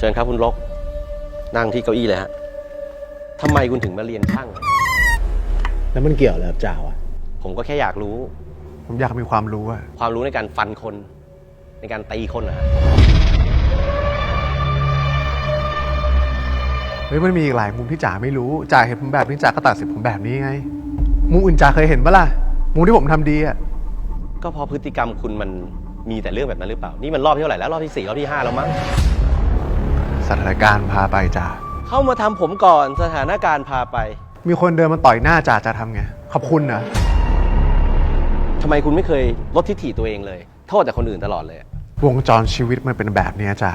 เชิญครับคุณลก นั่งที่เก้าอี้เลยฮะทำไมคุณถึงมาเรียนช่าง แล้วมันเกี่ยวอะไรกับจ่าวะผมก็แค่อยากรู้ ผมอยากมีความรู้อะความรู้ในการฟันคน ในการตีคนนะฮะเฮ้ยมันมีอีกหลายมุมที่จ๋าไม่รู้จ๋าเห็นผมแบบนี้จ๋าก็ตัดสินผมแบบนี้ไง มุมอื่นจ๋าเคยเห็นปะล่ะ มุมที่ผมทำดีอะก็เพราะพฤติกรรมคุณมันมีแต่เรื่องแบบนั้นหรือเปล่า นี่มันรอบที่เท่าไหร่แล้ว รอบที่สี่รอบที่ห้าแล้วมั้ง สถานการณ์พาไปจ๋าเข้ามาทำผมก่อนสถานการณ์พาไปมีคนเดินมาต่อยหน้าจ๋าจ๋าทำไง ขอบคุณนะทำไมคุณไม่เคยลดทิฐิตัวเองเลย โทษแต่คนอื่นตลอดเลยอะวงจรชีวิตมันเป็นแบบเนี้ยจ๋า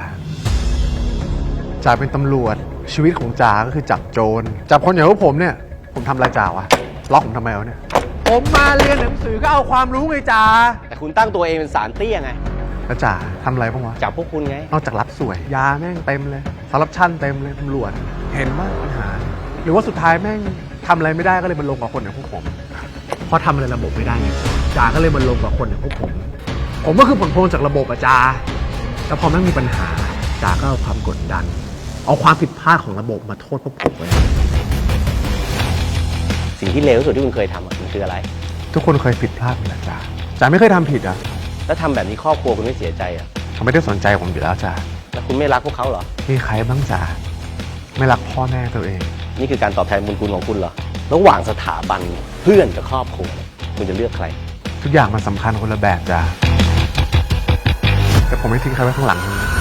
จ๋าเป็นตำรวจชีวิตของจ๋าก็คือจับโจรจับคนอย่างพวกผมเนี่ย ผมทำอะไรจ๋าวะล็อกผมทำไมวะเนี่ย ผมมาเรียนหนังสือก็เอาความรู้ไงจ๋าแต่คุณตั้งตัวเองเป็นสารเตี้ยไง แล้วจ๋าทำอะไรบ้างวะ จับพวกคุณไง นอกจากรับสวย ยาแม่งเต็มเลยสารพัดชั่นเต็มเลยตำรวจเห็นว่าปัญหา หรือว่าสุดท้ายแม่งทำอะไรไม่ได้ก็เลยมาลงกับคนอย่างพวกผมเพราะทำอะไรระบบไม่ได้ไงจ่าก็เลยมาลงกับคนอย่างพวกผม ผมก็คือผลพวงจากระบบอะจ่าแต่พอแม่งมีปัญหาจ่าก็เอาความกดดัน เอาความผิดพลาดของระบบมาโทษพวกผมไว้สิ่งที่เลวที่สุดที่คุณเคยทำอะมันคืออะไร ทุกคนเคยผิดพลาดเหมือนกันจ้าจ๋าไม่เคยทำผิดอะ แล้วทำแบบนี้ครอบครัวคุณไม่เสียใจอะเขาไม่ได้สนใจผมอยู่แล้วจ้าแล้วคุณไม่รักพวกเขาเหรอมีใครบ้างจ้าไม่รักพ่อแม่ตัวเอง นี่คือการตอบแทนบุญคุณของคุณเหรอ ระหว่างสถาบันเพื่อนกับครอบครัวเนี่ยคุณจะเลือกใคร ทุกอย่างมันสำคัญคนละแบบจ้าแต่ผมไม่ทิ้งใครไว้ข้างหลังนะ